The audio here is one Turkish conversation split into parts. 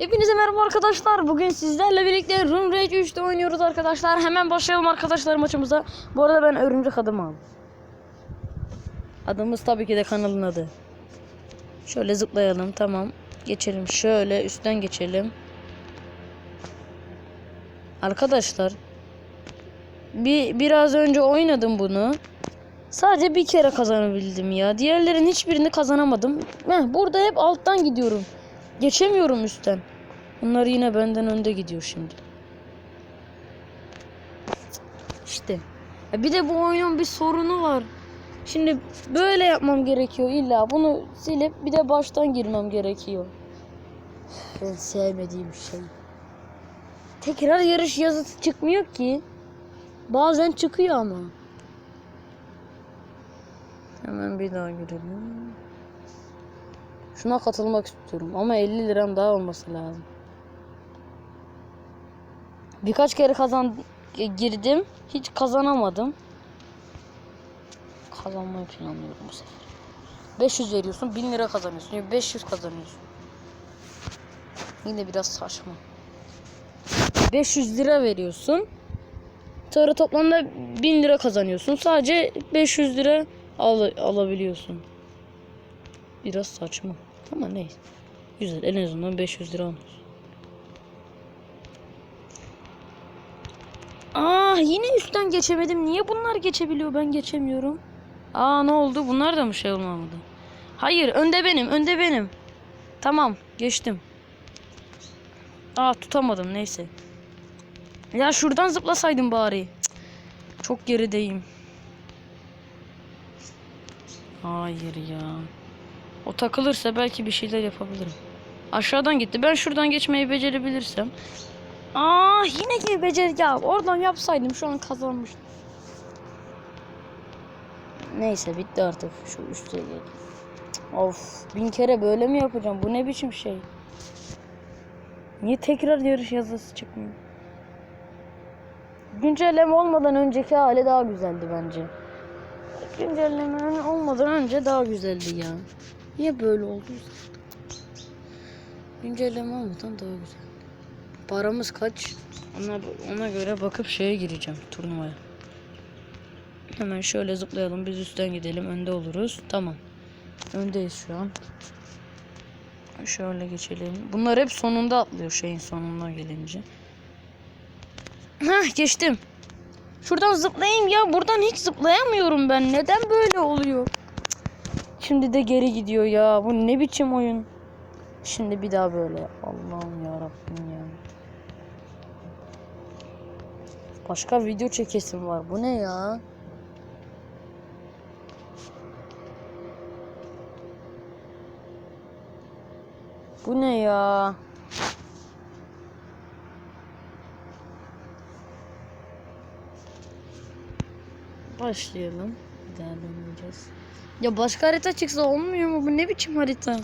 Hepinize merhaba arkadaşlar. Bugün sizlerle birlikte Room Rage 3'te oynuyoruz arkadaşlar. Hemen başlayalım arkadaşlar maçımıza. Bu arada ben örümcek adım aldım. Adımız tabii ki de kanalın adı. Şöyle zıplayalım tamam. Geçelim şöyle üstten geçelim. Arkadaşlar bir biraz önce oynadım bunu. Sadece bir kere kazanabildim ya. Diğerlerin hiçbirini kazanamadım. Heh, burada hep alttan gidiyorum. Geçemiyorum üstten. Bunlar yine benden önde gidiyor şimdi. İşte. Bir de bu oyunun bir sorunu var. Şimdi böyle yapmam gerekiyor illa. Bunu silip bir de baştan girmem gerekiyor. Ben sevmediğim şey. Tekrar yarış yazısı çıkmıyor ki. Bazen çıkıyor ama. Hemen bir daha girelim. Şuna katılmak istiyorum ama 50 liram daha olması lazım. Birkaç kere kazan girdim. Hiç kazanamadım. Kazanmayı planlıyorum bu sefer. 500 veriyorsun 1000 lira kazanıyorsun. Yani 500 kazanıyorsun. Yine biraz saçma. 500 lira veriyorsun. Sonra toplamda 1000 lira kazanıyorsun. Sadece 500 lira al alabiliyorsun. Biraz saçma. Ama neyse. Güzel. En azından 500 lira almış. Aa yine üstten geçemedim. Niye bunlar geçebiliyor ben geçemiyorum? Aa ne oldu? Bunlar da mı şey olmadı? Hayır önde benim. Önde benim. Tamam geçtim. Aa tutamadım neyse. Ya şuradan zıplasaydım bari. Cık, Çok gerideyim. Hayır ya. O takılırsa belki bir şeyler yapabilirim. Aşağıdan gitti. Ben şuradan geçmeyi becerebilirsem. Aa yine gibi becer ya. Oradan yapsaydım şu an kazanmıştım. Neyse bitti artık. Şu üste gel. Of bin kere böyle mi yapacağım? Bu ne biçim şey? Niye tekrar yarış yazısı çıkmıyor? Güncelleme olmadan önceki hali daha güzeldi bence. Güncelleme olmadan önce daha güzeldi ya. Niye böyle oldu? Güncelleme olmadan daha güzel. Paramız kaç? Ona, ona göre bakıp şeye gireceğim turnuvaya. Hemen şöyle zıplayalım. Biz üstten gidelim. Önde oluruz. Tamam. Öndeyiz şu an. Şöyle geçelim. Bunlar hep sonunda atlıyor şeyin sonuna gelince. Hah geçtim. Şuradan zıplayayım ya. Buradan hiç zıplayamıyorum ben. Neden böyle oluyor? Şimdi de geri gidiyor ya. Bu ne biçim oyun? Şimdi bir daha böyle. Allah'ım ya Rabbim ya. Başka video çekesim var. Bu ne ya? Bu ne ya? Başlayalım. Deneyeceğiz. Ya başka harita çıksa olmuyor mu? Bu ne biçim harita?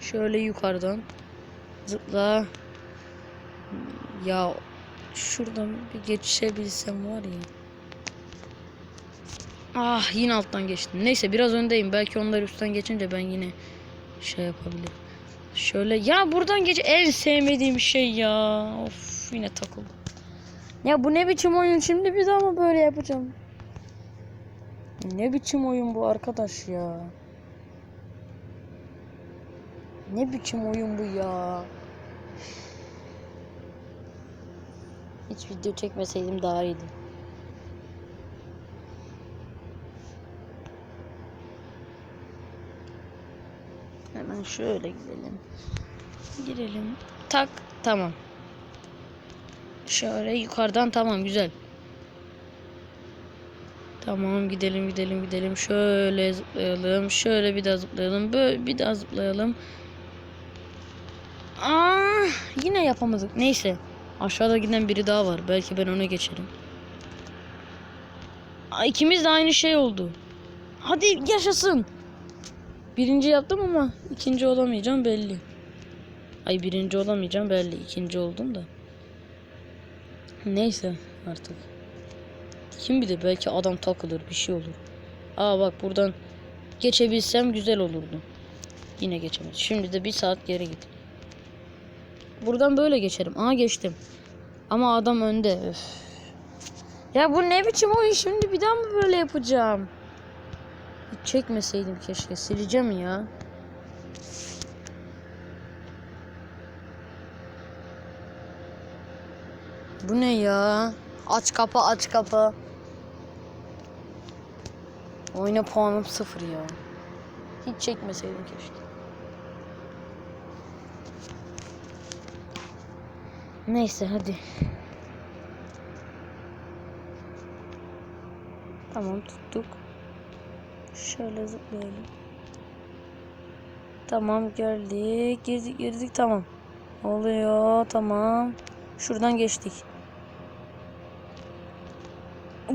Şöyle yukarıdan. Zıpla. Ya şuradan bir geçebilsem var ya. Ah yine alttan geçtim. Neyse biraz öndeyim. Belki onlar üstten geçince ben yine şey yapabilirim. Şöyle ya buradan geç en sevmediğim şey ya. Of yine takıldım. Ya bu ne biçim oyun şimdi bir daha mı böyle yapacağım? Ne biçim oyun bu arkadaş ya? Ne biçim oyun bu ya? Hiç video çekmeseydim daha iyiydi. Hemen şöyle gidelim. Girelim. Tak. Tamam. Şöyle yukarıdan tamam güzel. Tamam gidelim gidelim gidelim. Şöyle zıplayalım. Şöyle bir daha zıplayalım. Böyle bir daha zıplayalım. Aa, yine yapamadık. Neyse. Aşağıda giden biri daha var. Belki ben ona geçerim. Aa, ikimiz de aynı şey oldu. Hadi yaşasın. Birinci yaptım ama ikinci olamayacağım belli. Ay birinci olamayacağım belli. İkinci oldum da. Neyse artık. Kim bilir belki adam takılır bir şey olur. Aa bak buradan geçebilsem güzel olurdu. Yine geçemedim. Şimdi de bir saat geri git. Buradan böyle geçerim. Aa geçtim. Ama adam önde. Öf. Ya bu ne biçim oyun şimdi bir daha mı böyle yapacağım? Hiç çekmeseydim keşke. Sileceğim ya. Bu ne ya? Aç kapa aç kapa. Oyuna puanım sıfır ya. Hiç çekmeseydim keşke. Neyse hadi. Tamam tuttuk. Şöyle zıplayalım. Tamam geldik. Girdik girdik tamam. Oluyor tamam. Şuradan geçtik.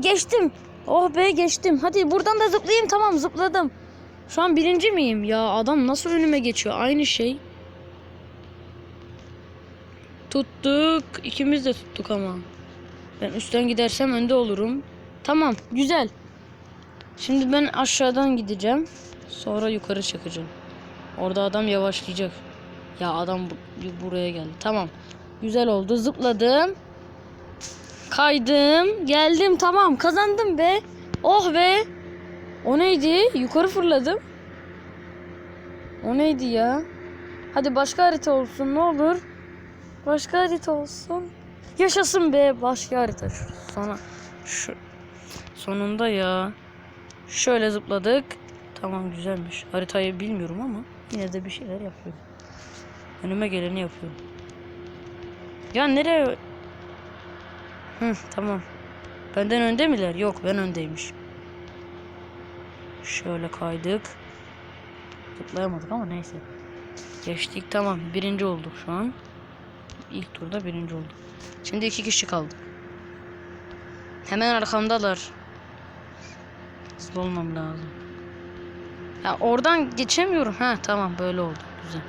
Geçtim. Oh be geçtim. Hadi buradan da zıplayayım. Tamam zıpladım. Şu an birinci miyim? Ya adam nasıl önüme geçiyor? Aynı şey. Tuttuk. İkimiz de tuttuk ama. Ben üstten gidersem önde olurum. Tamam. Güzel. Şimdi ben aşağıdan gideceğim. Sonra yukarı çıkacağım. Orada adam yavaşlayacak. Ya adam bu- buraya geldi. Tamam. Güzel oldu. Zıpladım. Kaydım. Geldim. Tamam. Kazandım be. Oh be. O neydi? Yukarı fırladım. O neydi ya? Hadi başka harita olsun ne olur. Başka harita olsun. Yaşasın be başka harita. Şu, sonra şu sonunda ya. Şöyle zıpladık. Tamam güzelmiş. Haritayı bilmiyorum ama yine de bir şeyler yapıyorum. Önüme geleni yapıyorum. Ya nereye? Hı tamam. Benden önde miler? Yok ben öndeymiş. Şöyle kaydık. Zıplayamadık ama neyse. Geçtik tamam. Birinci olduk şu an. İlk turda birinci olduk. Şimdi iki kişi kaldı. Hemen arkamdalar. Hızlı olmam lazım. Ya oradan geçemiyorum. Ha tamam böyle oldu. Güzel.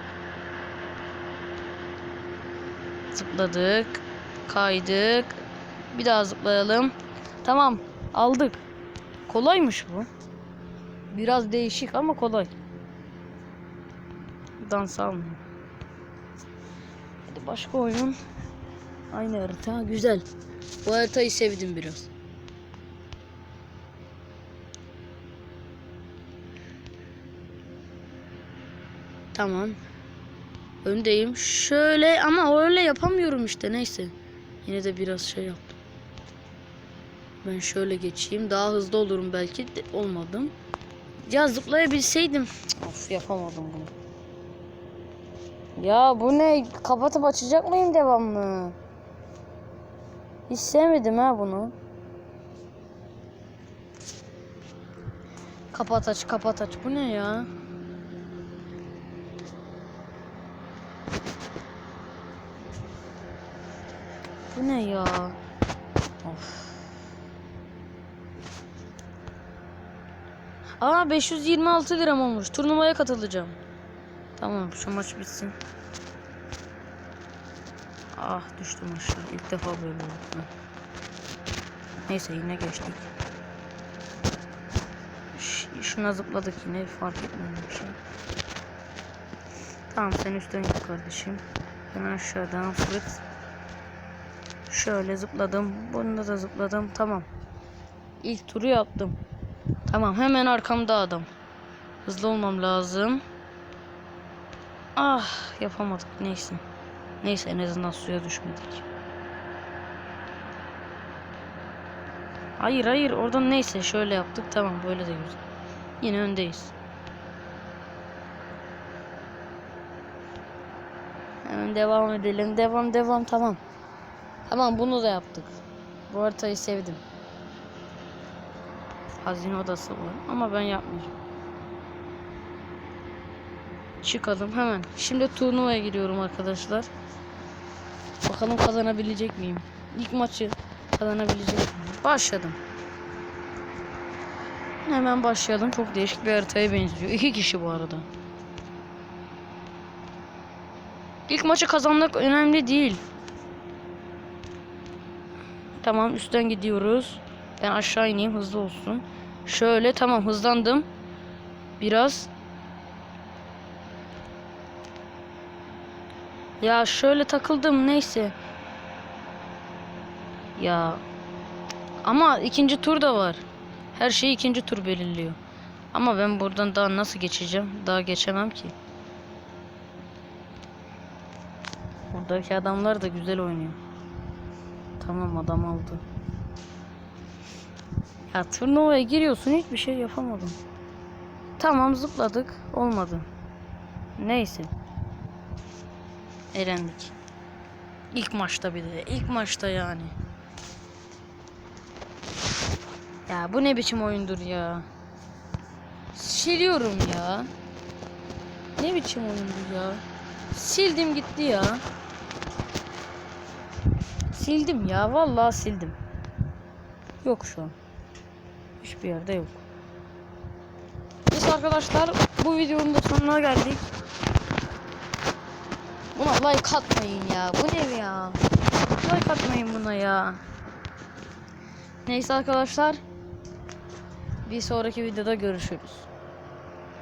Zıpladık. Kaydık. Bir daha zıplayalım. Tamam. Aldık. Kolaymış bu. Biraz değişik ama kolay. Dans almıyor. Başka oyun. Aynı harita. Güzel. Bu haritayı sevdim biraz. Tamam. Öndeyim. Şöyle ama öyle yapamıyorum işte neyse. Yine de biraz şey yaptım. Ben şöyle geçeyim. Daha hızlı olurum belki. De olmadım. Ya zıplayabilseydim. Of yapamadım bunu. Ya bu ne? Kapatıp açacak mıyım devamlı? Hiç sevmedim ha bunu. Kapat aç kapat aç. Bu ne ya? Bu ne ya? Of. Aa 526 gram olmuş. Turnuvaya katılacağım. Tamam şu maç bitsin. Ah düştüm aşağı. İlk defa böyle oldu. Neyse yine geçtik. Ş- şuna zıpladık yine fark etmedim bir şey. Tamam sen üstten git kardeşim. Ben aşağıdan fırt. Şöyle zıpladım. Bunda da zıpladım. Tamam. İlk turu yaptım. Tamam hemen arkamda adam. Hızlı olmam lazım. Ah yapamadık neyse. Neyse en azından suya düşmedik. Hayır hayır oradan neyse şöyle yaptık tamam böyle de güzel. Yine öndeyiz. Hemen devam edelim. Devam devam tamam. Tamam bunu da yaptık. Bu haritayı sevdim. Hazine odası var ama ben yapmayacağım. Çıkalım hemen. Şimdi turnuvaya giriyorum arkadaşlar. Bakalım kazanabilecek miyim? İlk maçı kazanabilecek miyim? Başladım. Hemen başlayalım. Çok değişik bir haritaya benziyor. İki kişi bu arada. İlk maçı kazanmak önemli değil. Tamam üstten gidiyoruz. Ben aşağı ineyim hızlı olsun. Şöyle tamam hızlandım. Biraz. Ya şöyle takıldım neyse. Ya ama ikinci tur da var. Her şeyi ikinci tur belirliyor. Ama ben buradan daha nasıl geçeceğim? Daha geçemem ki. Buradaki adamlar da güzel oynuyor. Tamam adam aldı. Ya turnuvaya giriyorsun hiçbir şey yapamadım. Tamam zıpladık. Olmadı. Neyse. Elendik. İlk maçta bir de. ilk maçta yani. Ya bu ne biçim oyundur ya. Siliyorum ya. Ne biçim oyundur ya. Sildim gitti ya. Sildim ya. Vallahi sildim. Yok şu an. Hiçbir yerde yok. Neyse arkadaşlar bu videonun da sonuna geldik. Buna like atmayın ya. Bu ne ya? Like atmayın buna ya. Neyse arkadaşlar. Bir sonraki videoda görüşürüz.